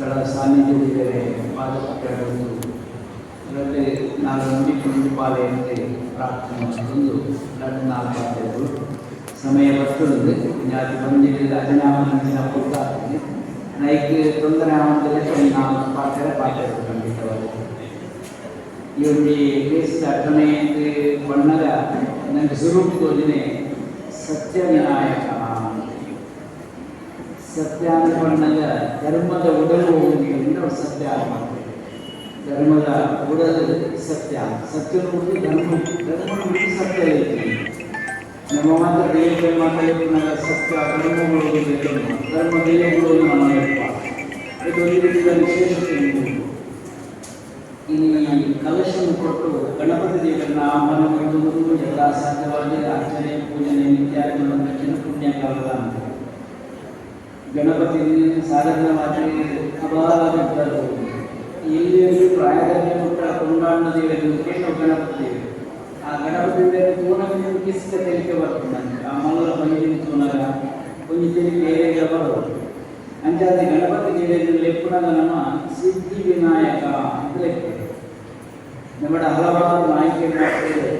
ಸ್ಥಳ ಸಾನ್ನಿಧ್ಯವಿದ್ದರೆ ಪಾದಪತ್ರಗಳು ಅದರಲ್ಲಿ ನಾನು ನಂಬಿಕೊಂಡು ಪಾಲೆಯಂತೆ ಪ್ರಾರ್ಥನೆ ಮಾಡಿಕೊಂಡು ಎರಡು ನಾಲ್ಕು ಸಮಯ ಬರ್ತದೆ ಜಾತಿ ಬಂದಿಲ್ಲ ದಿನ ಕೊಡ್ತಾಗ್ತದೆ ನೈಕ್ ತೊಂದರೆ ಆಗುವಂತಲೇ ನಾವು ಪಾಠ ಪಾಠ ಖಂಡಿತವಾಗಿ ಈ ಒಂದು ಕೇಸ್ ಅರ್ಥನೆಯಂತೆ ಬಣ್ಣದ ನನಗೆ ಸ್ವರೂಪ ಯೋಜನೆ ಸತ್ಯವಿನಾಯಕ ಸತ್ಯ ಅನ್ಕೊಂಡಾಗ ಧರ್ಮದ ಉಡಲು ಹೋಗುವುದರಿಂದ ಸತ್ಯ ಮಾಡ್ತೇವೆ ಧರ್ಮದ ಉಡಲು ಸತ್ಯ. ಸತ್ಯ ನೋಡಿ ಧರ್ಮ ಧರ್ಮ ಸತ್ಯ ಐತಿ ನಮ್ಮ ಮಾತ್ರ ದೇವತೆ ಮಾತಾಡಿದಾಗ ಸತ್ಯ ಧರ್ಮಗಳು ಧರ್ಮ ದೇವಗಳು ನಮ್ಮ ಇದು ಒಂದು ರೀತಿಯ ವಿಶೇಷತೆ ಇಲ್ಲಿ ಕಲಶವನ್ನು ಕೊಟ್ಟು ಗಣಪತಿ ದೇವರನ್ನ ಆಹ್ವಾನ ಮಾಡುವುದು ಎಲ್ಲ ಸಾಧ್ಯವಾಗಿ ಅರ್ಚನೆ ಪೂಜನೆ ಪುಣ್ಯ ಕಾಲದ ಅಂತ. ಗಣಪತಿ ಸಾಧಾರಣವಾಗಿ ಅಭಾವವಿದ್ದರು ಎಲ್ಲಿ ಪ್ರಾಯದಲ್ಲಿ ಹುಟ್ಟ ಕೊಂಡಾಣ್ಣ ದೇವರು ಕೇಶವ ಗಣಪತಿ ದೇವರು ಆ ಗಣಪತಿ ದೇವರು ತೂನವನ್ನು ಕಿಸ್ಕ ತೆಲಿಕೆ ಬರ್ತದೆ ಆ ಮಲ್ಲ ಬಂದಿನ ತೂನಗ ಒಂದು ತೆಲಿಕೆ ಏರಿಯ ಬರೋದು ಅಂಚಾದ ಗಣಪತಿ ದೇವರಲ್ಲಿ ಎಪ್ಪುಣಗ ನಮ್ಮ ಸಿದ್ಧಿ ವಿನಾಯಕ ಅಂತ ಲೆಕ್ಕ നമ്മുടെ ಹಲವಾರು ನಾಯಕರು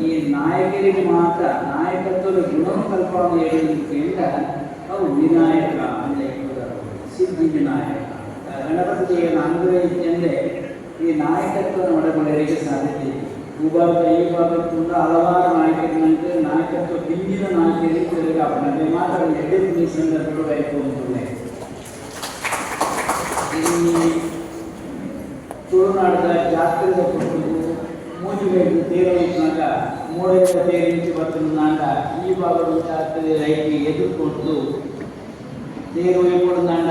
ಈ ನಾಯಕರಿಗೆ ಮಾತ್ರ ನಾಯಕತ್ವದ ಗುಣಕಲ್ಪವನ್ನು ಹೇಳಿದ್ದಕ್ಕಿಂತ ಅವು ವಿನಾಯಕ ಅಂತ ಹೇಳ್ತಾರೆ ಸಿದ್ಧಿ ವಿನಾಯಕ ಗಣಪತಿಯನ್ನು ಅನುಗ್ರಹಿಸಿದ್ರೆ ಈ ನಾಯಕತ್ವ ಒಳಗೊಳ್ಳಲಿಕ್ಕೆ ಸಾಧ್ಯತೆ ಇದೆ ಭೂಭಾಗ ಈ ಭಾಗದಿಂದ ಹಲವಾರು ನಾಯಕರಿನಂತೆ ನಾಯಕತ್ವ ಹಿಂದಿನ ನಾಯಕರಿಗೆ ತಿರುಗಾಪಣೆ ಮಾತ್ರ ಎಡೆ ಈ ಸಂದರ್ಭಗಳು ಆಯ್ತು ಈ ತುಳುನಾಡದ ಜಾತ್ರೆದ ಕೊಟ್ಟು ಮೂಜಿಬೇಕು ತೇರು ಕಚೇರಿ ತೇರಿಂಚಿ ಬರ್ತನಾಗ ಈ ಭಾಗದ ವಿಚಾರದಲ್ಲಿ ರೈತಿ ಎದುರ್ಕೊಂಡು ತೇರು ಒಯ್ಕೊಂಡಾಗ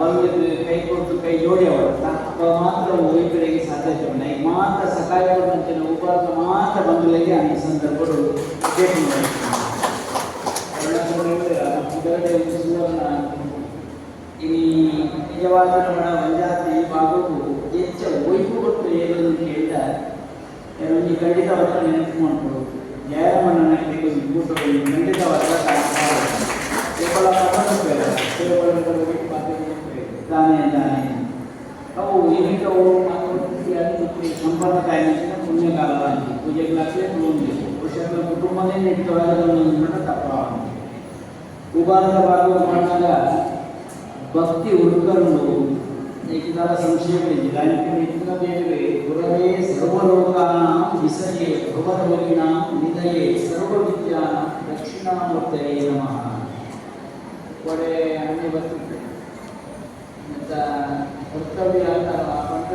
ಬಲ್ಲದು ಕೈ ಕೊಟ್ಟು ಕೈ ಜೋಡಿ ಅವರು ಮಾತ್ರ ಒಯ್ಕಡೆಗೆ ಸಾಧ್ಯತೆ ಉಂಟು ಈ ಮಾತ್ರ ಸಹಾಯ ಪಡಿನ ಉಪವಾಸ ಮಾತ್ರ ಬಂದಲಿಗೆ ಆ ಸಂದರ್ಭಗಳು ಈ ನಿಜವಾದ ನಮ್ಮ ಪಂಚಾಯತಿ ಭಾಗವು ಹೆಚ್ಚ ಒಯ್ಕು ಕೊಟ್ಟು ಹೇಳೋದು ಕೇಳಿದ ಈ ಖಂಡಿತ ಅವರ ನೆನಪು ಮಾಡ್ಕೊಡು ಜಯರಾಮನ ನಾಯಕರಿಗೆ ಕೂಟ ಖಂಡಿತ ವರ್ಷ ಕೇವಲ ತಾನೇ ತಾನೇ ಅವು ಏನಕ್ಕವು ಸಂಪರ್ಕ ಕಾಯಿನ ಪುಣ್ಯಕಾಲ ಪೂಜೆಗಳಾಗಲೇ ತುಳುಂದಿ ವರ್ಷಗಳ ಕುಟುಂಬನೇ ನೆಟ್ಟವಾದ ತಪ್ಪ ಉಪಾರದ ಭಾಗ ಮಾಡಿದಾಗ ಭಕ್ತಿ ಹುಡುಕನ್ನು ಸಂಶಯಗಳಿದೆ ದಾನಿಕ ಮಿತ್ರ ದೇವರೇ ಗುರವೇ ಸರ್ವಲೋಕಾನ ವಿಸಯೇ ಭವರೋಗಿಣ ನಿಧಯೇ ಸರ್ವವಿದ್ಯಾನ ದಕ್ಷಿಣಾಮೂರ್ತಯೇ ನಮಃ. ಕೊಡೆ ಹಣ್ಣೆ ಬರ್ತಿತ್ತು ಮತ್ತು ಕರ್ತವ್ಯ ಅಂತ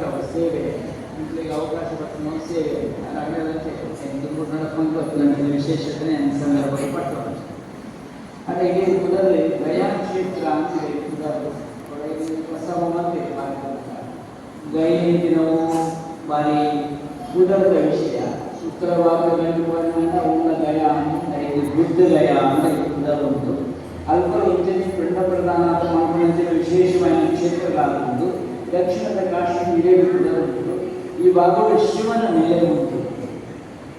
ಅವ್ರ ಸೇವೆ. ಮಕ್ಕಳಿಗೆ ಅವಕಾಶ ಬರ್ತೀನಿ ಸೇವೆ. ದುರ್ಗುಡ್ ನಡ್ಕೊಂಡು ನನಗೆ ವಿಶೇಷತೆ ಸಂದರ್ಭ ಪಟ್ಟು ಇಲ್ಲಿ ಕುದರಲ್ಲಿ ಗಯಾ ಕ್ಷೇತ್ರ ಅಂತ ಅಸಮತೆ ಗೈ ದಿನವು ಬಾರಿ ಬುಧದ ವಿಷಯ ಶುಕ್ರವಾರ ಗಂಟು ಬಂದ ಉನ್ನ ಗಯ ಐದು ಬುದ್ಧ ಗಯ ಅಂತ ಬುದ್ಧ ಉಂಟು ಅಲ್ಪ ಇಂಚನೆ ಪಿಂಡ ಪ್ರಧಾನ ಮಾಡ್ಕೊಂಡಂತೆ ವಿಶೇಷವಾದ ಕ್ಷೇತ್ರಗಳಾಗುವುದು ದಕ್ಷಿಣದ ಕಾಶಿ ಹಿರಿಯ ಬುದ್ಧ ಉಂಟು ಈ ಭಾಗವು ಶಿವನ ನೆಲೆ ಉಂಟು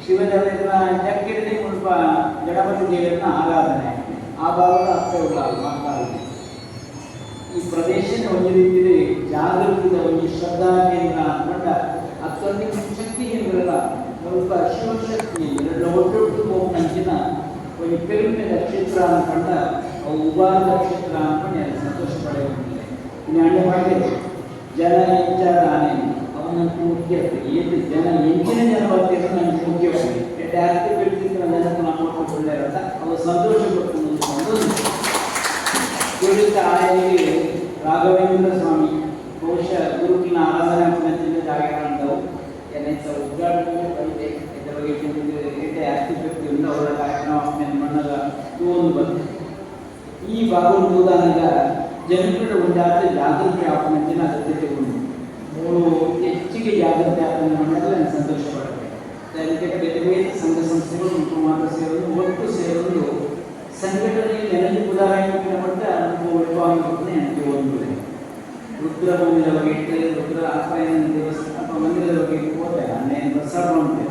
ಶಿವದೇವನ ಜಕ್ಕಿರಲಿ ಮುಲ್ಪ ಗಣಪತಿ ದೇವರನ್ನ ಆರಾಧನೆ ಆ ಭಾಗದ ಅರ್ಥಗಳಾಗುವ ಈ ಪ್ರದೇಶನೇ ಒಂದು ರೀತಿಯಲ್ಲಿ ಜಾಗೃತಿದ ಒಂದು ಶ್ರದ್ಧಾ ಕೇಂದ್ರ ಅಂದ್ಕೊಂಡ ಅತ್ತೊಂದು ಶಕ್ತಿ ಕೇಂದ್ರ ಸ್ವಲ್ಪ ಶಿವಶಕ್ತಿ, ಎರಡು ಒಟ್ಟೊಟ್ಟು ಹೋಗ್ನಂಚಿನ ಒಂದು ಪೆರುಮೆ ನಕ್ಷತ್ರ ಅನ್ಕೊಂಡ ಅವು ಉಪಾರ ನಕ್ಷತ್ರ ಅನ್ಕೊಂಡು ಎಲ್ಲ ಸಂತೋಷ ಪಡೆಯುತ್ತಿದೆ ಇನ್ನು ಜನ ಆನೆ ಅವನಂತೂ ಮುಖ್ಯ ಏನು ಜನ ಜನ ನನಗೆ ಮುಖ್ಯವಾಗಿದೆ ಜಾಸ್ತಿ ಬೆಳೆದಿದ್ರೆ ನೆನಪು ನಾವು ಒಳ್ಳೆ ಇರಲ್ಲ ಅವು ಸಂತೋಷ ಕುರಿತ ಆಯನಿಗೆ ರಾಘವೇಂದ್ರ ಸ್ವಾಮಿ ಬಹುಶಃ ಗುರುಕಿನ ಆರಾಧನಾ ಕಾಣ್ತವು ಎನ್ ಎಸ್ ಉದ್ಘಾಟನೆ ಇದರ ಬಗ್ಗೆ ಅವರ ಕಾರ್ಯಕ್ರಮ ಮಣ್ಣದ ಬಂದಿದೆ ಈ ಉಂಟಾದ ಜಾಗೃತಿ ಆಪಣಂಚಿನ ಅಗತ್ಯತೆ ಉಂಟು ಮೂರು ಹೆಚ್ಚಿಗೆ ಜಾಗೃತಿ ಆಪಣೆ ಮಾಡಿದ್ರೆ ನಾನು ಸಂತೋಷ ಪಡ್ತೇನೆ ಸಂಘ ಸಂಸ್ಥೆಗಳು ಮಾತ್ರ ಸೇರಲು ಒಟ್ಟು ಸೇರಲು ಸಂಘಟನೆಗೆ ನೆನಪು ಉದಾಹರಣೆ ಮಟ್ಟ ಒಳ್ಳೆ ನನಗೆ ಒಂದು ರುದ್ರ ಮಂದಿರ ಬಗ್ಗೆ ಇಟ್ಟರೆ ರುದ್ರ ಆಶ್ರಯನ ದೇವಸ್ಥಾನ ಅಥವಾ ಮಂದಿರದ ಬಗ್ಗೆ ಹೋದೆ ಅನ್ನೇ ಪ್ರಸಾರ ಉಂಟು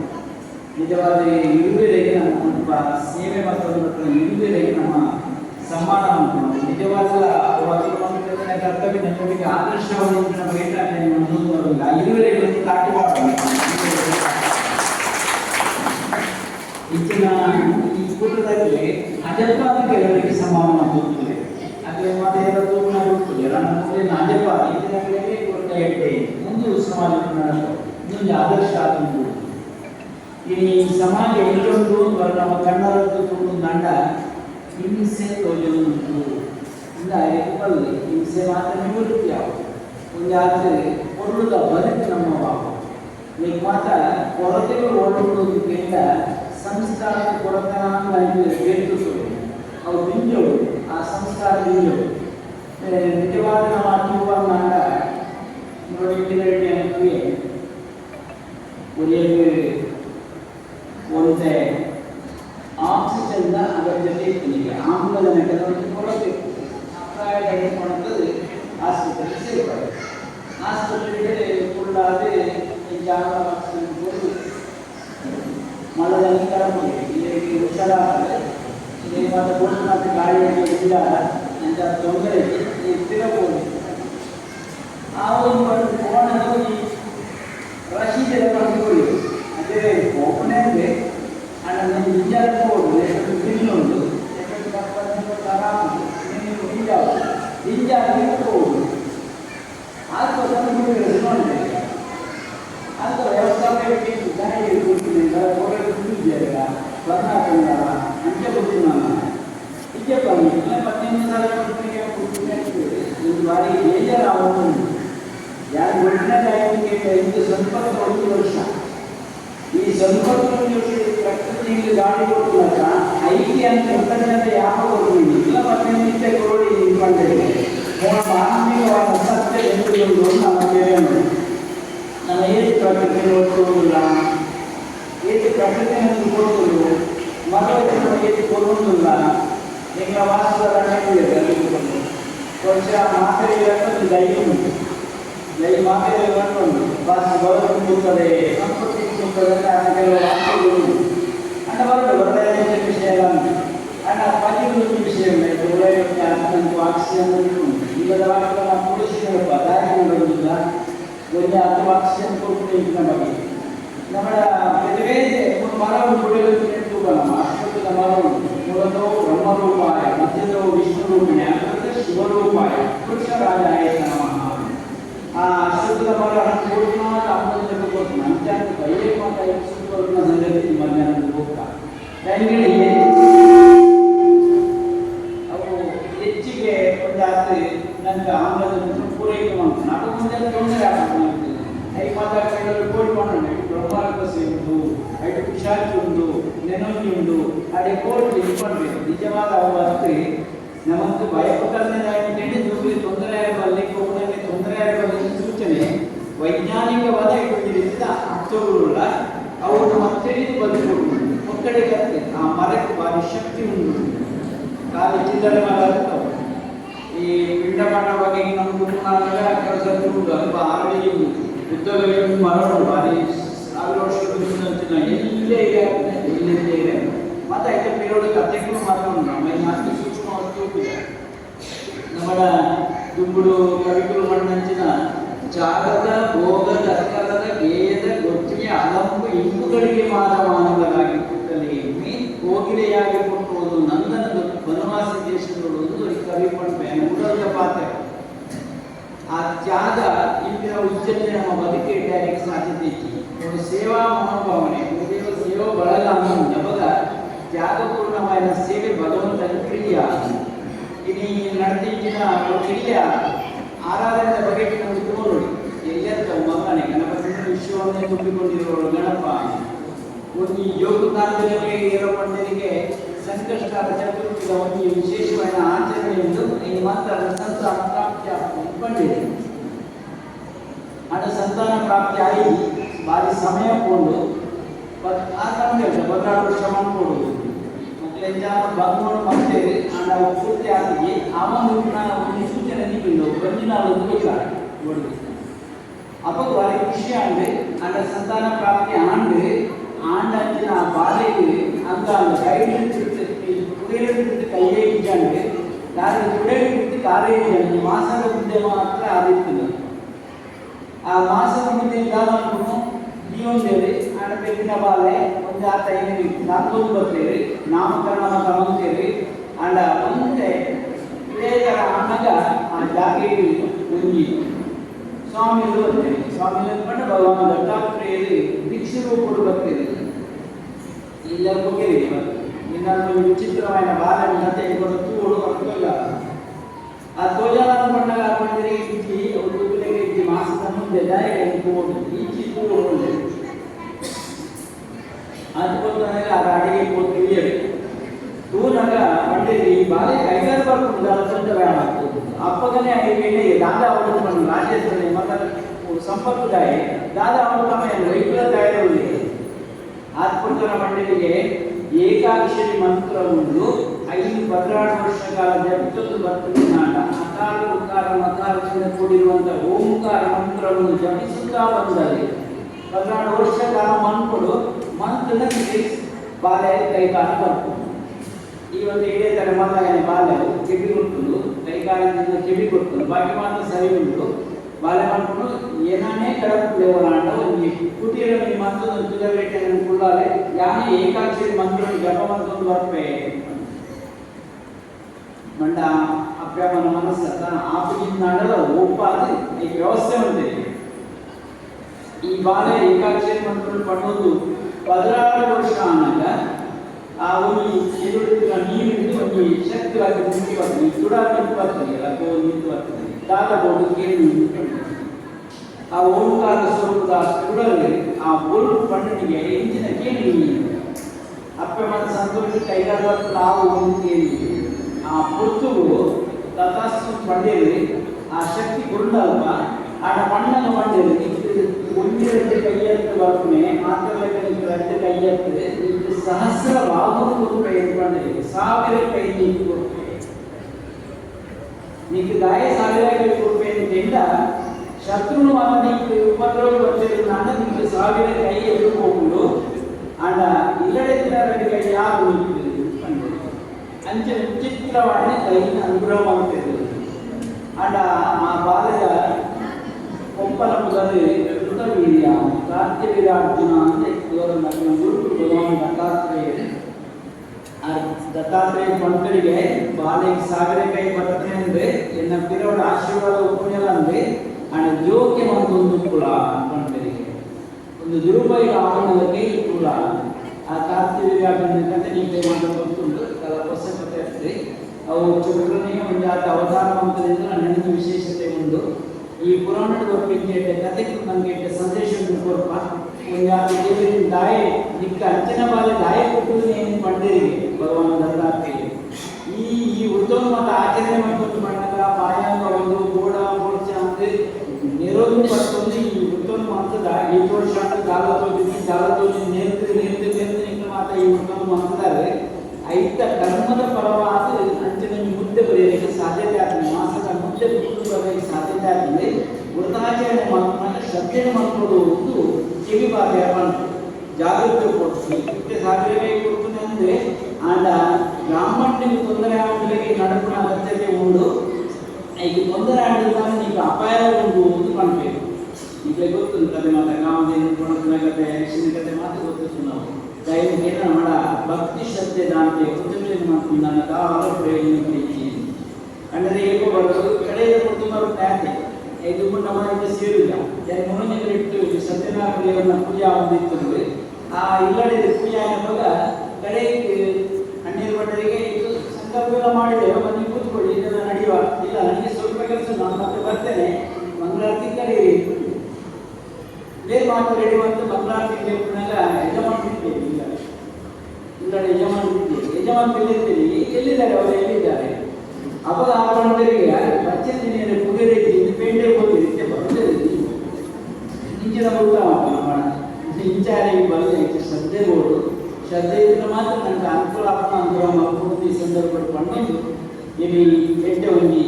ನಿಜವಾದ ಇರುವೆರೆಗೆ ನಮ್ಮ ಸೇವೆ ಮತ್ತು ಇರುವೆರೆಗೆ ನಮ್ಮ ಸಮ್ಮಾನ ಉಂಟು ನಿಜವಾದ ಕರ್ತವ್ಯ ನಮಗೆ ಆದರ್ಶವನ್ನು ನಮಗೆ ಕೂಟದಲ್ಲಿ ಅಜಪಾದ ಕೆಲವರಿಗೆ ಸಮಾನ ಹೋಗ್ತದೆ ಅದೇ ಮತ್ತೆ ಇರೋದು ನಾವು ಹೋಗ್ತದೆ ನನ್ನ ಅಜಪ ಇಚ್ಚಿನ ಕೆಲವರಿಗೆ ಕೊಟ್ಟ ಎಟ್ಟೆ ಮುಂದೆ ಸಮಾಜ ಇನ್ನೊಂದು ಆದರ್ಶ ಆಗುವುದು ಈ ಸಮಾಜ ಎಲ್ಲಿಂದು ನಮ್ಮ ಕನ್ನಡದ್ದು ತುಂಬ ದಂಡ ಹಿಂಸೆ ತೋಜುಂಟು ಇಂದ ಎಪ್ಪಲ್ಲಿ ಹಿಂಸೆ ಮಾತ್ರ ನಿವೃತ್ತಿ ಯಾವುದು ಒಂದು ಆದರೆ ಹೊರಡುದ ಬದುಕು ನಮ್ಮ ಬಾಬು ಈಗ ಮಾತ್ರ ಕೊರತೆಗಳು ಹೊರಡುವುದಕ್ಕಿಂತ ಸಂಸ್ಕಾರದ ಕೊರತನ ಬೇರ್ತುತ್ತದೆ ಅವು ಬಿಂಜವು ಆ ಸಂಸ್ಕಾರ ಬಿಂಜವು ನಿಜವಾದ ನಮ್ಮ ಅನುಭವ ನಾಡ ನೋಡಿ ಕಿರಡಿ ಅಂತೀವಿ ಉರಿಯಲ್ಲಿ ಒಂದೇ ಆಕ್ಸಿಜನ್ನ ಅಗತ್ಯತೆ ಇತ್ತು ಆಮ್ಲಜನ ಕೆಲವೊಂದು ಕೊರತೆ ಅಪಾಯಗಳು ಮಾಡುತ್ತದೆ ಆಸ್ಪತ್ರೆಗೆ ಸೇರ್ಪಡೆ ಆಸ್ಪತ್ರೆಗೆ ಫುಲ್ಲಾದೆ ಈ ಜಾಗ ಆಕ್ಸಿಜನ್ ಕೊಟ್ಟು ಮಳೆದಲ್ಲಿ ಕರಬಹುದು ಇಲ್ಲಿ ಹುಷಾರಾದರೆ ಇಲ್ಲಿ ಮತ್ತೆ ಬೋಟ್ ಮತ್ತು ಗಾಳಿಯಲ್ಲಿ ಇಲ್ಲ ಅಂತ ತೊಂದರೆ ತಿರಬಹುದು ಆ ಒಂದು ಫೋನನ್ನು ಈ ರಶೀದೆಲ್ಲ ಪಡೆದುಕೊಳ್ಳಿ ಅದೇ ಓಪನ್ ಅಂದರೆ ಅಣ್ಣ ನಾನು ಇಂಜಾರ್ ಹೋಗುದು ಎಷ್ಟು ಬಿಲ್ ಉಂಟು ಮರವನ್ನು ಏತು ಕೊಡುವುದಿಲ್ಲ ನಿಮ್ಮ ವಾಸದ ರಣವಿದೆ ವರ್ಷ ಮಾತೆಯನ್ನು ದೈ ಉಂಟು ದೈ ಮಾತೆಯನ್ನು ವಾಸ ಗೌರವ ಕೂತದೆ ಸಂಸ್ಕೃತಿ ಕೂತದೆ ಅಂತ ಕೆಲವು ವಾಕ್ಯಗಳು ಉಂಟು ಅಣ್ಣ ಬರಲು ಬರದೇ ವಿಷಯ ಎಲ್ಲ ಉಂಟು ಅಣ್ಣ ಪದಿನೊಂದು ವಿಷಯ ಉಂಟು ಒಳ್ಳೆಯ ಆಕ್ಸಿಜನ್ ಉಂಟು ಇಲ್ಲದ ವಾಕ್ಯಗಳ ಪುರುಷಿನ ದಾರಿ ಬರುವುದಿಲ್ಲ ಒಂದು ಹತ್ತು ಆಕ್ಸಿಜನ್ ಕೊಟ್ಟು ನಮಗೆ ನಮ್ಮ ಪ್ರತಿವೇದೆ ಒಂದು ಮರವನ್ನು ಕುಡಿಯಲು ನೆಟ್ಟು ನಮ್ಮ ಅಷ್ಟೊತ್ತಿನ ಮರವು ಮೂಲತೋ ಬ್ರಹ್ಮರೂಪಾಯ ಮಧ್ಯದೋ ವಿಷ್ಣು ರೂಪಿಣಿ ಅಂದರೆ ಶಿವರೂಪಾಯ ಪುರುಷ ರಾಜಾಯ ನಮಃ ಆ ಅಷ್ಟೊತ್ತಿನ ಮರ ಪೂರ್ಣವಾದ ಉದ್ದಗಳಿಗೆ ಮರಗಳು ಭಾರಿ ಸಾವಿರ ವರ್ಷದ ಎಲ್ಲೇ ಇಲ್ಲೇ. ಇದೆ ಮತ್ತೆ ಐತೆ ಬೇರೆ ಕಥೆಗಳು ಮಾತಾಡೋಣ ನಮ್ಮ ಮಾತು ಸೂಕ್ಷ್ಮ ವಸ್ತು ಇದೆ ನಮ್ಮ ದುಂಬುಡು ಕವಿಗಳು ಮಣ್ಣಂಚಿನ ಜಾಗದ ಭೋಗ ಅಕ್ಕರದ ಗೇಯದ ಗೊತ್ತಿಗೆ, ಅಲಂಬು ಇಂಬುಗಳಿಗೆ ಮಾನವನಾಗಿ ಕೊಟ್ಟಲ್ಲಿ ಮೀ ಕೋಗಿಲೆಯಾಗಿ ಕೊಟ್ಟುವುದು ನಂದನ ಬನವಾಸಿ ಒಂದು ಕವಿ ಪಡ್ಬೆ ಮೂಡದ ಪಾತ್ರ. ಆ ತ್ಯಾಗ ಇಂದಿನ ಉಜ್ಜತೆ ನಮ್ಮ ಬದುಕೆ ಇಡಲಿಕ್ಕೆ ಸಾಧ್ಯತೆ ಐತಿ ಒಂದು ಸೇವಾ ಮನೋಭಾವನೆ ಗುರುದೇವ ಸೇವಾ ಬಳಗ ಅನ್ನೋ ನಮಗ ತ್ಯಾಗಪೂರ್ಣವಾದ ಸೇವೆ ಭಗವಂತನ ಕ್ರಿಯ ಇനി ನಡೆದಿದ್ದಿನ ಕ್ರಿಯೆ ಆರಾಧನೆ ಬಗ್ಗೆ ನಮಗೆ ತೋರುಡಿ ಎಲ್ಲೆತ್ತ ಮಗನೇ ಗಣಪತಿ ವಿಶ್ವವನ್ನೇ ತುಂಬಿಕೊಂಡಿರುವ ಗಣಪ. ಒಂದು ಯೋಗದಾನದಲ್ಲಿ ಏರ್ಪಟ್ಟರಿಗೆ ಸಂಕಷ್ಟಾದ ಚತುರ್ಥಿಯ ಒಂದು ವಿಶೇಷವಾದ ಆಚರಣೆಯನ್ನು ಈ ಮಾತ್ರ ಸಂತಾನ ಪ್ರಾಪ್ತಿ ಪಡೆಯಿತು ಅದು ಸಂತಾನ ಪ್ರಾಪ್ತಿ ಆಗಿ ಭಾರಿ ಸಮಯ ಕೊಂಡು ಆ ಸಮಯ ಹದಿನಾರು ವರ್ಷ ಮಾಡ್ಕೊಡುದು ಮಕ್ಕಳೆಲ್ಲ ಬಂದ್ಕೊಂಡು ಮಾಡ್ತೇವೆ ಆಂಡ ಪೂರ್ತಿ ಆಗಿ ಅವನು ಒಂದು ಸೂಚನೆ ನೀಡಿಲ್ಲ ಬಂದಿನ ಒಂದು ಗೊತ್ತಾಗ ಅಪ್ಪ ವಾರಿ ಖುಷಿ ಆಂಡೆ ಆಂಡ ಸಂತಾನ ಪ್ರಾಪ್ತಿ ಆಂಡೆ ಆಂಡ ಬಾಧೆಗೆ ಅಂತ ಗೈಡೆನ್ಸ್ ಹಿಡಿಯೋದಕ್ಕೆ ಕೈಗೆ ಇಜ್ಜಂಡೆ ನಾನು ತುಳಿಯೋದಕ್ಕೆ ಕಾಲೇ ಇಜ್ಜಂಡೆ ಮಾಸದ ಮುಂದೆ ಮಾತ್ರ ಆದಿತ್ತು ಆ ಮಾಸದ ಮುಂದೆ ಇದ್ದಾಗನು ಜೀವಂದೇವೆ ಆಡ ಬೆಕ್ಕಿನ ಬಾಲೆ ಒಂದು ಆತ ಏನೇನು ನಾಲ್ಕು ಬರ್ತೇವೆ ನಾಮಕರಣ ತಗೊಂತೇವೆ ಅಂಡ ಮುಂದೆ ಇದೇ ಥರ ಆಗ ಆ ಜಾಗ ನಂಗಿ ಸ್ವಾಮಿಗಳು ಬರ್ತೇವೆ ಸ್ವಾಮಿಗಳು ಕಂಡು ಭಗವಾನ್ ದತ್ತಾತ್ರೇಯಲ್ಲಿ ಭಿಕ್ಷು ರೂಪಗಳು ಬರ್ತೇವೆ ಇಲ್ಲ ಹೋಗಿರಿ నిన్నందు విచిత్రమైన బాధ నిన్నంతా ఇంకొక తూడు అనుకోగల ಆ ತೋಜಾಲದ ಬಣ್ಣಗ ಬಂದರೆ ಇಚ್ಚಿ ಒಂದು ಬೆಲೆಗೆ ಇಚ್ಚಿ ಮಾಸದ ಮುಂದೆ ದಾರಿಗೆ ಹೋಗಿ ಈಚಿ ತೂರು ಹೋಗಿ ಅದು ಬಂದಾಗ ಆ ಗಾಡಿಗೆ ಹೋಗಿ ದೂರಾಗ ಬಂದಿರಿ ಈ ಬಾರಿ ಕೈಗಾರ ಬರ್ಕೊಂಡು ಸ್ವಂತ ವ್ಯಾಯಾಮ ಆಗ್ತದೆ ಅಪ್ಪಗನೇ ಆಗಿ ಮೇಲೆ ದಾದಾ ಅವರು ನಮ್ಮ ರಾಜೇಶ್ವರಿ ಮತ ಸಂಪರ್ಕದಾಯಿ ದಾದಾ ಅವರು ತಮ್ಮ ರೈತರ ದಾಯ ಆತ್ಮಕರ ಮಂಡಳಿಗೆ ಏಕಾಕ್ಷರಿ ಮಂತ್ರವನ್ನು ಐದು ಪದಿನಾರು ವರ್ಷಗಳ ಜಪಿಸಲು ಬರ್ತದೆ ನಾಟ ಅಕಾರ ಉಕಾರ ಮಕಾರದಿಂದ ಕೂಡಿರುವಂತಹ ಓಂಕಾರ ಮಂತ್ರವನ್ನು ಜಪಿಸುತ್ತಾ ಬಂದಲ್ಲಿ ವರ್ಷ ವರ್ಷಗಳ ಮನ್ಕೊಡು ಮಂತ್ರನ ಬಾಲ್ಯ ಕೈಕಾಲ ಬರ್ತದೆ. ಈ ಒಂದು ಇಡೇ ಮಲ್ಲ ಬಾಲ್ಯವು ಕಿವಿ ಕೊಟ್ಟು ಕೈಕಾಲದಿಂದ ಕಿವಿ ಕೊಟ್ಟು ಬಾಕಿ ಮಾತ್ರ ಸರಿ ಉಂಟು. ಬಾಲ್ಯ ಮಾಡ್ಕೊಂಡು ಏನಾನೇ ಕಡಪುಲೇವರಾಂಡ ಒಂದು ಕುಟೀರ మీ మంత్రం తులబెట్టాను అనుకున్నారే యాని ఏకాక్షరి మంత్రం జపమంత్రం వరపే ಮಂಡ ಅಪ್ಪ మన మనసు తన ఆపుతున్నాడో ఒప్పాది ఈ వ్యవస్థ ఉంది ఈ బాల ఏకాక్షరి మంత్రం పడుతూ పదహారు ವರ್ಷ అనగా ಆ ಒಂದು ಎದುರಿನ ನೀರಿದ್ದು ಒಂದು ಶಕ್ತಿಯಾಗಿ ಮುಗಿ ಬರ್ತದೆ ಸುಡ ನಿಂತು ಬರ್ತದೆ ಅಥವಾ ನಿಂತು ಬರ್ತದೆ ದಾತಗೋಡು ಕೇಳಿ ಆ ಓಂಕಾರ ಸ್ವರೂಪದ ಕುಡಲಲ್ಲಿ ಆ ಓಲ್ಕು ಪಣ್ಣನಿಗೆ ಇಂದಿನ ಕೇಳಿ. ಅಪ್ಪೆ ಮನ ಸಂತೋಷ ಕೈಗಾರ ತಾವು ಒಂದು ಕೇಳಿ ಆ ಪುರ್ತುಗಳು ತಥಾಸ್ತು ಪಂಡೆಯಲ್ಲಿ ಆ ಶಕ್ತಿ ಗುರುಡಲ್ಪ ಆಡ ಮಣ್ಣನ್ನು ಪಂಡೆಯಲ್ಲಿ ಒಂದಿರಂತೆ ಕೈಯೆತ್ತು ಬರ್ತೀನಿ ಮಾತ್ರಕ್ಕೆ ರಂತೆ ಕೈಯೆತ್ತದೆ ಸಹಸ್ರ ಬಾಹುಗಳು ಕೈ ಪಂಡೆಯಲ್ಲಿ ಸಾವಿರ ಕೈ ನೀರು ದಾಯ ಸಾವಿರಾಗಿ ಕೊಡ್ಬೇಕಿಂದ ಶತ್ರುನು ಮಾತ್ರ ನೀವು ಉಪದ್ರವ ಬರ್ತದೆ ನನ್ನ ನಿಮಗೆ ಸಾವಿರ ಕೈ ಎದುರ್ಕೊಂಡು ಅಣ್ಣ ಇಲ್ಲಡೆ ತಿನ್ನೋದಕ್ಕೆ ಯಾರು ಅಂಚೆ ವಿಚಿತ್ರವಾಣಿ ಕೈನ ಅನುಗ್ರಹ ಮಾಡ್ತಿದ್ರು ಅಣ್ಣ ಆ ಬಾಲ್ಯದ ಒಪ್ಪಲ ಮೊದಲು ಕೃತವೀರ್ಯ ರಾಜ್ಯ ವೀರಾರ್ಜುನ ಅಂದರೆ ಗೌರವ ಗುರು ಭಗವಾನ್ ದತ್ತಾತ್ರೇಯ ದತ್ತಾತ್ರೇಯ ಭಕ್ತರಿಗೆ ಬಾಲಿಗೆ ಸಾವಿರ ಕೈ ಬರ್ತದೆ ಅಂದ್ರೆ, ಎನ್ನ ಪಿರವಡ ಆಶೀರ್ವಾದ ಉಪಯೋಗ ಅಂದ್ರೆ ಆಡ ಜೋಕೆ ಒಂದು ಕುಲ ಭಕ್ತರಿಗೆ ಒಂದು ದುರುಪಯೋಗ ಆಗುವುದಕ್ಕೆ ಈ ಕುಲ ಆ ಕಾರ್ತಿವೀರ್ಯಾರ್ಜುನ ಕಥೆ ನೀವು ಗೊತ್ತುಂಟು. ಅದರ ಅವಶ್ಯಕತೆ ಇರ್ತದೆ ಅವು ಚುರುಕನೇ ಒಂದು ಆದ ಅವತಾರ ಮಂತ್ರದಿಂದ ನಡೆದ ವಿಶೇಷತೆ ಉಂಟು ಈ ಪುರಾಣದ ಬಗ್ಗೆ ಕತೆ ನಮಗೆ ಸಂದೇಶ ಕೊಡ್ಪ ಒಂದು ಆದ ದೇವರಿಂದ ದಾಯ ನಿಕ್ಕ ಅಂಚನ ಬಾಲ ಗಾಯ ಕೊಟ್ಟಿದ್ರೆ ಏನು ಪಂಡಿರಿಗೆ ಭಗವಾನ್ ದತ್ತಾರ್ಥಿ ಈ ಈ ಉತ್ತಮವಾದ ಆಚರಣೆ ಮಾಡ್ಕೊಂಡು ಮಾಡಿದಾಗ ಪಾಯಾಂಗ ಒಂದು ಗೋಡ ಮೋರ್ಚ ಅಂತ ನೆರೋದು ಪಡ್ಕೊಂಡು ಈ ಉತ್ತಮ ಮಂತ್ರದ ಈ ವರ್ಷ ಅಂತ ಗಾಲತೋಜಿ ತೋರಿಸಿ ನೇರ್ತು ನೇರ್ತು ನೇರ್ತು ನಿಕ್ಕ ಮಾತ್ರ ಈ ಉತ್ತಮ ಮಾಡ್ತಾರೆ ಐತ ಕರ್ಮದ ಪರವಾದ ಅಂಚಿನ ಮುದ್ದೆ ಬರೆಯಲಿಕ್ಕೆ ಸಾಧ್ಯತೆ ಆಗ್ತದೆ ಮಾಸದ ಮುದ್ದೆ ಮುಂದೆ ಬರೆಯಲಿಕ್ಕೆ ಸಾಧ್ಯತೆ ಆಗ್ತದೆ ವೃತಾಚರಣೆ ಮಾಡ್ಕೊಂಡು ಶ್ರದ್ಧೆ ಒಂದು ಕಿವಿ ಬಾಧೆ ಮಾಡ್ತು ಜಾಗೃತಿ ಕೊಡಿಸಿ. ಇದಕ್ಕೆ ಸಾಧನೆ ಕೊಡ್ತೀನಿ ಅಂದ್ರೆ ಆಂಡ ಬ್ರಾಹ್ಮಣ್ಯ ತೊಂದರೆ ಆಗುಗಳಿಗೆ ನಡಪಿನ ಅಗತ್ಯತೆ ಉಂಡು ಈಗ ತೊಂದರೆ ಆಗಿದ್ದಾಗ ನೀವು ಅಪಾಯ ಉಂಟು ಅಂತ ಕಾಣಬೇಕು ಈಗ ಗೊತ್ತು ಕತೆ ಮಾತ್ರ, ಕಾಮಧೇನು ಕೊಡೋದನ್ನ ಕತೆ ಹೆಚ್ಚಿನ ಕತೆ ಮಾತ್ರ ಗೊತ್ತಿತ್ತು ನಾವು. ದಯವಿಟ್ಟು ಏನ ಮಾಡ, ಭಕ್ತಿ ಶ್ರದ್ಧೆ ದಾಂತೆ ಉತ್ತಮ ಮಾಡ್ಕೊಂಡು ನನ್ನ ಕಾಲ ಪ್ರಯೋಜನ ಅಂದರೆ ಏಕೋ ಬರೋದು ಕಡೆಯ ಕುಟುಂಬರು ಪ್ಯಾತೆ ಇದು ನಮ್ಮ ಸೇರಿಲ್ಲ ಯಾಕೆ? ಇಟ್ಟು ಸತ್ಯನಾರಾಯಣ ಪೂಜೆ ಪೂಜಾ ಹೊಂದಿತ್ತು ಆ ಇಲ್ಲಡೆ ಪೂಜೆ ಆಗುವಾಗ ಕಡೆ ಹಣ್ಣೀರು ಭಟ್ಟರಿಗೆ ಇದು ಸಂಕಲ್ಪ ಮಾಡಿದೆ. ಬನ್ನಿ ಕೂತ್ಕೊಳ್ಳಿ ನಾನು ನಡೆಯುವ. ಇಲ್ಲ, ನನಗೆ ಸ್ವಲ್ಪ ಕೆಲಸ ನಾನು ಮತ್ತೆ ಬರ್ತೇನೆ. ಮಂಗಳಾರತಿ ಕರೀರಿ ಬೇರೆ ಮಾತು ರೆಡಿ ಮತ್ತು ಮಂಗಳಾರತಿ ಕೇಳಿದಾಗ ಯಜಮಾನ್ ಬಿಟ್ಟಿದ್ದೇವೆ ಇಲ್ಲ ಇಲ್ಲಡೆ ಯಜಮಾನ್ ಯಜಮಾನ್ ಎಲ್ಲಿರ್ತೀರಿ ఇది అయితే ఉంది.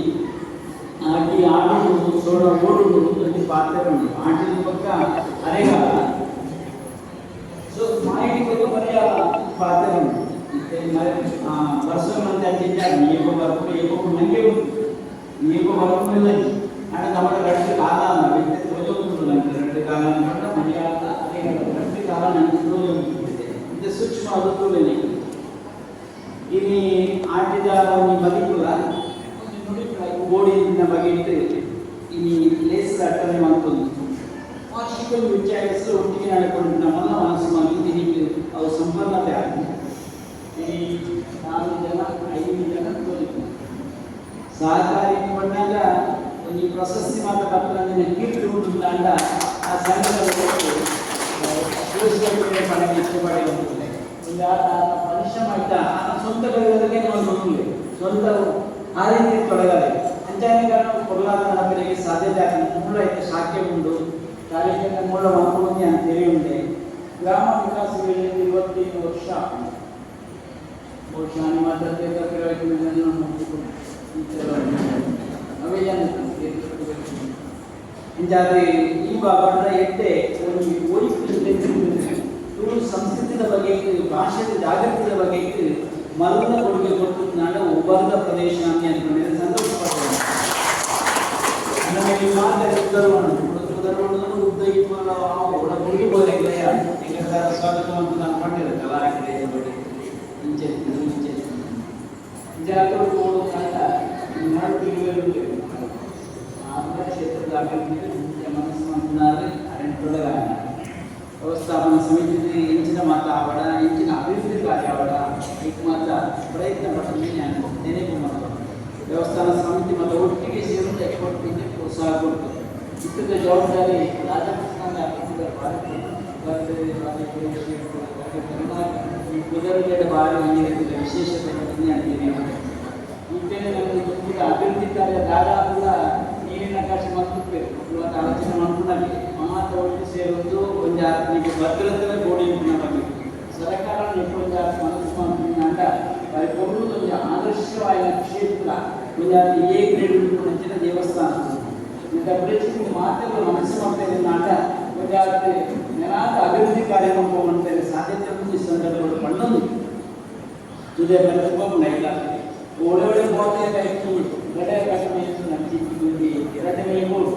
ఈ ఆటలు చూడ ఓడు ప్రతి పాత్ర ఉంది ఆటల పక్క అరే కాదు. సో మా ఇంటి పక్క మరి పాత్ర ఉంది మరి వర్షం అంతా చేశారు నీ యొక్క వరకు ఏ ఒక్క మంగే ఉంది. నీ యొక్క వరకు వెళ్ళదు అంటే తమ రెండు కాలాల వ్యక్తి రోజులు రెండు కాలం కూడా మళ్ళీ అదే రెండు కాలం రోజులు అంటే సూక్ష్మ అదుపులు ఇవి ಆಟಿದ ಒಂದು ಬದುಕುಲ ಗೋಡೆಯಿಂದ ಬಗ್ಗೆ ಇಟ್ಟು ಇಲ್ಲಿ ಲೇಸ್ ಅಟ್ಟನೆ ಮಾಡ್ಕೊಂಡು ವಾರ್ಷಿಕಲ್ಲಿ ವಿಚಾರಿಸಲು ಒಟ್ಟಿಗೆ ನಡ್ಕೊಂಡು ನಮ್ಮನ್ನ ಮನಸ್ಸು ಮಾಡಿ ನಿಮಗೆ ಅವು ಸಂಪನ್ನತೆ ಆಗಿದೆ. ಈ ನಾಲ್ಕು ಜನ, ಐದು ಜನ ತೋರಿದ್ರು ಸಹಕಾರಿ ಬಂದಾಗ ಒಂದು ಪ್ರಶಸ್ತಿ ಮಾತ್ರ ಬರ್ತದೆ ಕೀರ್ತಿ ಉಂಟು ಆ ಸಂಘದ ಪಡೆಗೆ ಇಷ್ಟಪಡಿ ಈಗ ಪರಿಶ್ರಮ ಆಯ್ತಾ ಸ್ವಂತ ಬೆಳೆಗಳಿಗೆ ನಾವು ನೋಡ್ತೀವಿ ಸ್ವಂತ ಆ ರೀತಿ ತೊಡಗಲಿ ಅಂಚನೆಗ ಕೊರಲಾದ ಬೆಲೆಗೆ ಸಾಧ್ಯತೆ ಆಗಲಿ ಮೂಲ ಐತೆ ಶಾಖೆ ಉಂಟು. ತಾಲೂಕಿನ ಮೂಲ ಮಾತೃಮತಿ ಅಂತ ತಿಳಿಯುಂಡೆ ಗ್ರಾಮ ವಿಕಾಸ ಇವತ್ತಿನ ವರ್ಷ ಬಹುಶಃ ನಿಮ್ಮ ಈ ಭಾಗದ ಎತ್ತೆ ಒಂದು ತುಳು ಸಂಸ್ಕೃತಿಯ ಬಗ್ಗೆ ಇತ್ತು, ಭಾಷೆಯ ಜಾಗೃತಿಯ ಬಗ್ಗೆ ಇತ್ತು, ಮಲ್ಲ ಕೊಡುಗೆ ಕೊಟ್ಟು ನಾಡ ಒಬ್ಬರದ ಪ್ರದೇಶ ಅಂತ ಅನ್ಕೊಂಡಿದ್ರೆ ಸಂತೋಷ ಪಡ್ತೇನೆ ನಮಗೆ ಮಾತಾಡಿದ್ದರು ಉದ್ದರು ಉದ್ದ ಇಪ್ಪಲ್ಲ ಒಳ ಕೊಡುಗೆ ಬೋದಿಲ್ಲ ಈಗ ಸ್ವಾಗತ ಅಂತ ನಾನು ಮಾಡಿದೆ ಕಲಾ ಕ್ರಿಯೆ ಬಗ್ಗೆ ಇಂಚೆ ಇಂಚೆ ಜಾಗೃತಿ ಕೊಡು ಕಾಲ ಮಾಡ್ತಿರುವೆ ಆಂಧ್ರ ಕ್ಷೇತ್ರದ ಅಭಿವೃದ್ಧಿಗೆ ಮುಖ್ಯ ಮನಸ್ಸು ಮಂತ್ರಿನಾದ್ರೆ ಅರೆಂಟೊಳಗ ವ್ಯವಸ್ಥಾಪನಾ ಸಮಿತಿಯಲ್ಲಿ ಇಂಚಿನ ಮಾತ ಆವಡ ಇಂಚಿನ ಅಭಿವೃದ್ಧಿ ಕಾರ್ಯ ಆವಡ ಈಗ ಮಾತ್ರ ಪ್ರಯತ್ನ ಪಟ್ಟಲ್ಲಿ ನಾನು ನೆನಪು ಮಾಡ್ತಾರೆ ದೇವಸ್ಥಾನ ಸಮಿತಿ ಮತ್ತು ಒಟ್ಟಿಗೆ ಸೇರುತ್ತೆ ಕೊಟ್ಟಿದ್ದೆ ಪ್ರೋತ್ಸಾಹ ಕೊಡ್ತದೆ ಇಷ್ಟದ ಜವಾಬ್ದಾರಿ ರಾಜಕೃಷ್ಣ ಈ ಕುದುರೆಗಡೆ ಬಾರಿ ನೀರಿನ ವಿಶೇಷತೆ ಬಗ್ಗೆ ಅಂತೀನಿ ಈಗಲೇ ನಮಗೆ ಅಭಿವೃದ್ಧಿ ಕಾರ್ಯ ಧಾರಾಳ ನೀರಿನ ಕಾಶಿ ಮತ್ತೆ ಇವತ್ತು ಆಲೋಚನೆ ಮಾಡ್ಕೊಂಡಾಗೆ ಮಾತ್ರ ಒಟ್ಟು ಸೇರೋದು ಒಂದು ಆತ್ಮಿಕ ಭದ್ರತೆ ಗೋಡಿ ಬಗ್ಗೆ ಸರ್ಕಾರ ಒಂದು ಮನಸ್ಸು ಮಾಡ್ತೀನಿ ಅಂಡ ಬಾರಿ ಕೊಡುವುದು ಒಂದು ಆದರ್ಶವಾದ ಕ್ಷೇತ್ರ ಒಂದು ಏ ಗ್ರೇಡ್ ಹೆಚ್ಚಿನ ದೇವಸ್ಥಾನ ಇಂಥ ಪರಿಸ್ಥಿತಿ ಮಾತೆಲ್ಲ ಮನಸ್ಸು ಮಾಡ್ತೇವೆ ನಾಟ ಒಂದು ನೆನಾದ ಅಭಿವೃದ್ಧಿ ಕಾರ್ಯಕ್ರಮ ಮಾಡ್ತೇವೆ ಸಾಧ್ಯತೆ ಈ ಸಂದರ್ಭಗಳು ಪಣ್ಣೊಂದು ತುದೇ ಮೇಲೆ ತುಂಬ ಇಲ್ಲ ಒಳ್ಳೆ ಒಳ್ಳೆ ಬೋಟೆ ಗಡೆ ಕಡಿಮೆ ನಮ್ಗೆ ಎರಡು ಮೇಲೆ ಮೂರು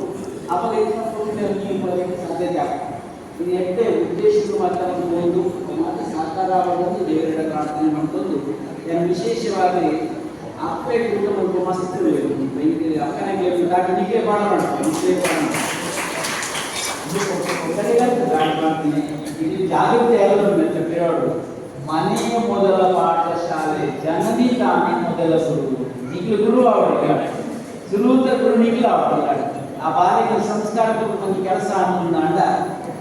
ಅವಾಗ ನೀವು ಬರೋದಕ್ಕೆ ಸಾಧ್ಯತೆ ಆಗ್ತದೆ ಇದು ಎಷ್ಟೇ ಉದ್ದೇಶಗಳು ಮಾತಾಡಬಹುದು ಮಾತು ಸಾಕಾರ ಆಗೋದು ದೇವರ ಪ್ರಾರ್ಥನೆ ಮಾಡ್ಕೊಂಡು ಏನು ವಿಶೇಷವಾಗಿ ಅಕ್ಕನಿಗೆ ಮನೆಯ ಮೊದಲ ಪಾಠಶಾಲೆ, ಜನನಿ ತಾನೇ ಮೊದಲ ಇಲ್ಲಿ ಗುರು ಆಗಿರ್ತಾರೆ ಗುರು ಅಂತ ಗುರು ನಿಖಿಲ ಆಗ್ತಾರೆ ಆ ಬಾಲಕನ ಸಂಸ್ಕಾರಕ್ಕೂ ಒಂದು ಕೆಲಸ ಅನ್ನೋದ್ನಾಂಡ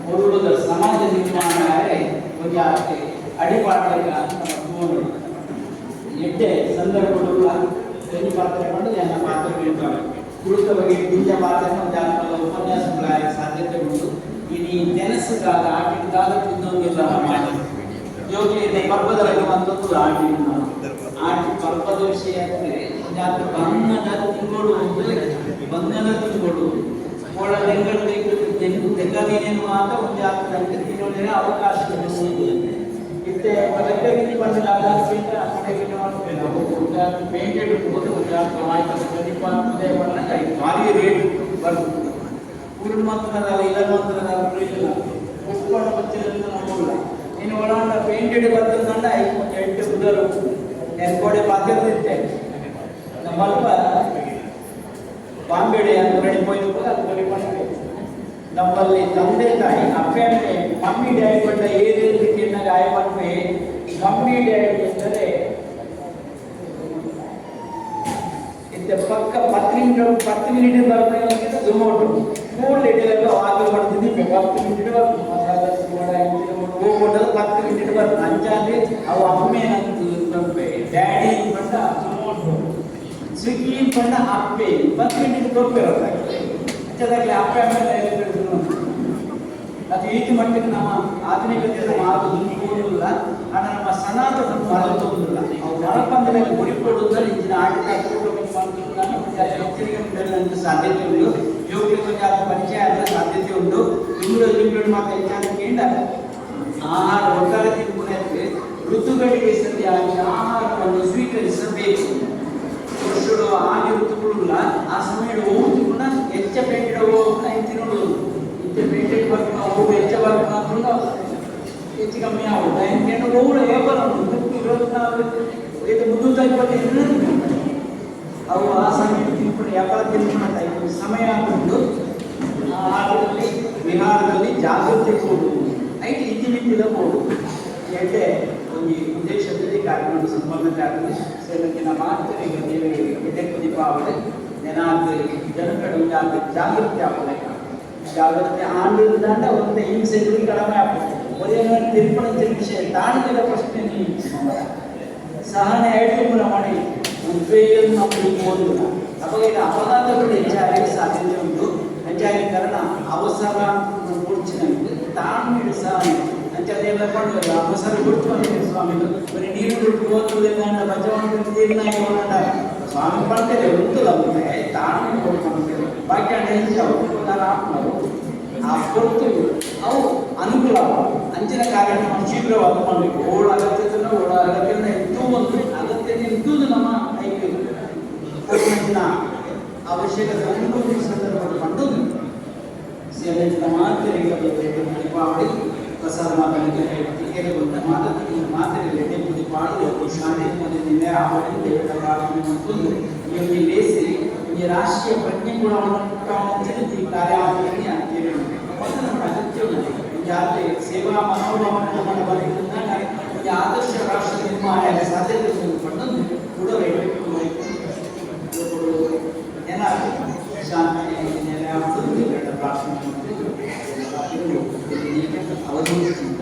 ಒಳ್ಳೆದ ಸಮಾಜ ನಿರ್ಮಾಣ ಒಂದು ಅಡಿಪಾಟ್ಲಿಕ್ಕೆ ಎಡ್ಡೆ ಸಂದರ್ಭಗಳು ಎಲ್ಲಿ ಪಾತ್ರೆ ಮಾಡೋದು ಎಲ್ಲ ಪಾತ್ರಗಳಿದ್ದಾವೆ ಕುಳಿತ ಬಗ್ಗೆ ಬೀಜ ಪಾತ್ರೆ ಜಾನಪದ ಉಪನ್ಯಾಸಗಳ ಸಾಧ್ಯತೆಗಳು ಇಡೀ ನೆನೆಸದಾದ ಆಟಕ್ಕಾದ ಇನ್ನೊಂದಿಲ್ಲ ಯೋಗ್ಯತೆ ಪರ್ವದ ಬಗ್ಗೆ ಬಂದದ್ದು ಆಟ ಆಟ ಪರ್ವದ ವಿಷಯ ಅಂದರೆ ಜಾತ ಬಂಧನ ತಿಂಗಳು ಬಂಧನ ತಿಂಗಳು ಒಳ ಲಿಂಗಡ ತೆಗನೇನು ಮಾತ ಒಂದು ಜಾತ ತಿಂಗಳ ಅವಕಾಶ ಇತ್ತೆ ಪದಕ್ಕೆ ಬಂದ ಆಧಾರದಿಂದ ಪೇಂಟೆಡ್ ಹೋದ ಒಂದು ಆಯ್ತು ಪ್ರತಿಪಾದನೆ ಬಣ್ಣ ಭಾರಿ ರೇಟ್ ಬರ್ತದೆ ಪೂರ್ಣ ಮಾತ್ರ ಇಲ್ಲ ಮಾತ್ರ ಪ್ರಯೋಜನ ಉಪ್ಪಣ ಬಚ್ಚಲಿಂದ ನಮ್ಮಲ್ಲ ಇನ್ನು ಒಳಗೊಂಡ ಪೇಂಟೆಡ್ ಬರ್ತದಂಡ ಎಂಟು ಕುದರು ನಾನು ಗೋಡೆ ಬಾಧ್ಯತೆ ನಮ್ಮಲ್ಪ ಬಾಂಬೆಡೆ ಅಂತ ಹೋಯ್ತು ಅದು ಮಾಡಿದೆ ನಮ್ಮಲ್ಲಿ ತಂದೆ ತಾಯಿ, ಅಪ್ಪೆ ಮಮ್ಮಿ, ಡ್ಯಾಡಿ ಬಂದ ಏನೇ ರೀತಿಯನ್ನ ಗಾಯ ಮಾಡಿದ್ರೆ ಮಮ್ಮಿ, ಡ್ಯಾಡಿ ಎಂದರೆ ಪಕ್ಕ ಪತ್ತು ನಿಮಿಷ ಪತ್ತು ಮಿನಿಟ್ ಬರ್ತಾರೆ ಔಟ್ ಮೂರು ಲೀಟರ್ ಆರ್ಡರ್ ಮಾಡ್ತಿದ್ವಿ. ಪತ್ತು ಮಿನಿಟ್ ಮಸಾಲ ಹೋಗ್ಬಿಟ್ಟದು ಪತ್ತು ಮಿನಿಟ್ ಬರ್ತದೆ ಅಂಜಾದ್ರೆ ಅವು ಅಮ್ಮೆ ಅಂತ ಡ್ಯಾಡಿ ಬಂದ ಝೊಮೋಟೊ ಬಣ್ಣ ಅಪ್ಪೆ ಬತ್ಕಂಡಿದ್ದು ಕೊಪ್ಪೆ ಹೊರತಾಗ್ತದೆ ಹೆಚ್ಚದಾಗಲಿ ಅಪ್ಪೆ ಆಮೇಲೆ ಬೆಳೆದ್ರು ಅದು ಈ ಮಟ್ಟಿಗೆ ನಮ್ಮ ಆಧುನಿಕತೆ ನಮ್ಮ ಆಗೋದು ಆದರೆ ನಮ್ಮ ಸನಾತನ ಮರತೋಗುದಿಲ್ಲ ಅವ್ರು ಮರಪಂದ್ರೆ ಗುರಿಪಡುವುದರಲ್ಲಿ ಇಂದಿನ ಆಡಳಿತ ನೀಡಲು ಸಾಧ್ಯತೆ ಉಂಟು. ಯೋಗ್ಯತೆ ಪರಿಚಯ ಆದ ಸಾಧ್ಯತೆ ಉಂಟು. ಇಂಗ್ಳು ಇಂಗ್ಳು ಮಾತ್ರ ಹೆಚ್ಚಾಗಿಂದ ಆಹಾರ ಒಟ್ಟಾರೆ ತಿಳ್ಕೊಂಡಂತೆ ಋತುಗಳಿಗೆ ಸರಿಯಾಗಿ ಆಹಾರವನ್ನು ಸ್ವೀಕರಿಸಬೇಕು. ಪುರುಷರು ಆಗಿ ಋತುಗಳಿಲ್ಲ ಆ ಸಮಯ ಹೋಗುದು ಕೂಡ ಹೆಚ್ಚ ಪೇಟೆ ಹೋಗೋಣ ತಿನ್ನೋದು ಹೆಚ್ಚ ಪೇಟೆ ಬರ್ತಾ ಹೋಗು ಹೆಚ್ಚ ಬರ್ತಾ ಹೆಚ್ಚು ಕಮ್ಮಿ ಆಗುದು ಎಂಟು ಹೋಗುವ ವ್ಯಾಪಾರ ಉಂಟು ಇರುವತ್ನಾಲ್ಕು ಇದು ಮುನ್ನೂರ ಇಪ್ಪತ್ತೈದು ಅವು ಆ ಸಮಯ ತಿಳ್ಕೊಂಡು ವ್ಯಾಪಾರ ತಿಳ್ಕೊಂಡ ಟೈಪ್ ಸಮಯ ಉಂಟು ಆ ಆಟದಲ್ಲಿ ವಿಹಾರದಲ್ಲಿ ಜಾಗೃತಿ ಕೊಡುವುದು ಐಟಿ ಇತಿಮಿತಿದ ಕೊಡುವುದು ಎಡ್ಡೆ ಒಂದು ಉದ್ದೇಶದಲ್ಲಿ ಕಾರ್ಯಕ್ರಮ ಸಂಬಂಧ ಆಗ್ತದೆ ಸೇವಕಿನ ಮಾತರೆ ದೇವರಿಗೆ ಎಡ್ಡೆ ದೀಪಾವಳಿ ನೆನಾದ್ರೆ ಜನಕಡೆ ಒಂದು ಆಗ ಜಾಗೃತಿ ಆಗ್ತದೆ ಜಾಗೃತಿ ಆಂಡಿದ್ದಾಂಡ ಒಂದು ಹಿಂಸೆಗಳು ಕಡಿಮೆ ಆಗ್ತದೆ ಒರೇ ತಿರುಪಣ ವಿಷಯ ತಾಣದ ಪ್ರಶ್ನೆ ನೀವು ಸಹನೆ ಐಟುಗಳ ಮಾಡಿ ಉದ್ವೇಗವನ್ನು ನಾವು ಓದಿಲ್ಲ ಅವಾಗ ಅಪಘಾತಗಳು ಹೆಚ್ಚಾಗಿ ಸಾಧ್ಯತೆ ಉಂಟು ಹೆಚ್ಚಾಗಿ ಕಾರಣ ಅವಸರ ಕೂರ್ಚಿನಂತೆ ತಾಳ್ಮೆ ಸಹನೆ ಅಂಚದೆಲ್ಲ ಕೊಂಡಲ್ಲ ಅವಸರ ಕೊಟ್ಟು ಬಂದಿದೆ ಸ್ವಾಮಿಗಳು. ಬರೀ ನೀರು ಕೊಟ್ಟು ಓದುವುದಿಲ್ಲ ಬಜವಾನ ನೀರಿನ ಸ್ವಾಮಿ ಪಡ್ತೇವೆ ಉಂಟು ಅಂದ್ರೆ ತಾಳ್ಮೆ ಕೊಡ್ಕೊಂಡ್ತೇವೆ ಬಾಕಿ ಹೆಚ್ಚು ಅವರು ನಾನು ಆತ್ಮರು ಆ ಕೊರತು ಅವು ಅನುಕೂಲ ಅಂಚಿನ ಕಾರ್ಯಕ್ರಮ ಶೀಘ್ರವಾಗಿ ಮಾಡಬೇಕು. ಓಡ ಅಗತ್ಯತೆಯನ್ನು, ಓಡ ಅಗತ್ಯವನ್ನು ಎದ್ದು ಒಂದು ಅಗತ್ಯತೆ ಇದ್ದುದು ನಮ್ಮ ಐಕ್ಯ ಅವಶ್ಯಕತೆ ಈ ಸಂದರ್ಭದಲ್ಲಿ ಮಾತ್ರ ದೀಪಾವಳಿ. ಪ್ರಸಾದ ಮಾತಾಡಿದ್ರೆ ಟಿಕೆಟ್ ಬಂದ ಮಾತಾಡಿ ಮಾತಾಡಿದ್ರೆ ದೀಪಾವಳಿ ಶಾಲೆ ಮೊದಲಿನಿಂದ ಆವಡಿ ದೇವರ ಪ್ರಾರ್ಥನೆ ಮತ್ತು ಈ ಲೇಸಿ ಈ ರಾಷ್ಟ್ರೀಯ ಪ್ರಜ್ಞೆ ಕೂಡ ಈ ಕಾರ್ಯಾಚರಣೆ ಅಂತೇಳಿ ಮತ್ತು ನಮ್ಮ ಅಗತ್ಯವಿದೆ ಜಾತಿ ಸೇವಾ ಮನೋಭಾವನೆ ನಮ್ಮ ಬದುಕಿದಾಗ ಈ ಆದರ್ಶ ರಾಷ್ಟ್ರ ನಿರ್ಮಾಣ ಸಾಧ್ಯತೆ ಪಡೆದು ಕೂಡ ಏನಾದ್ರು ಶಾಂತಿ Música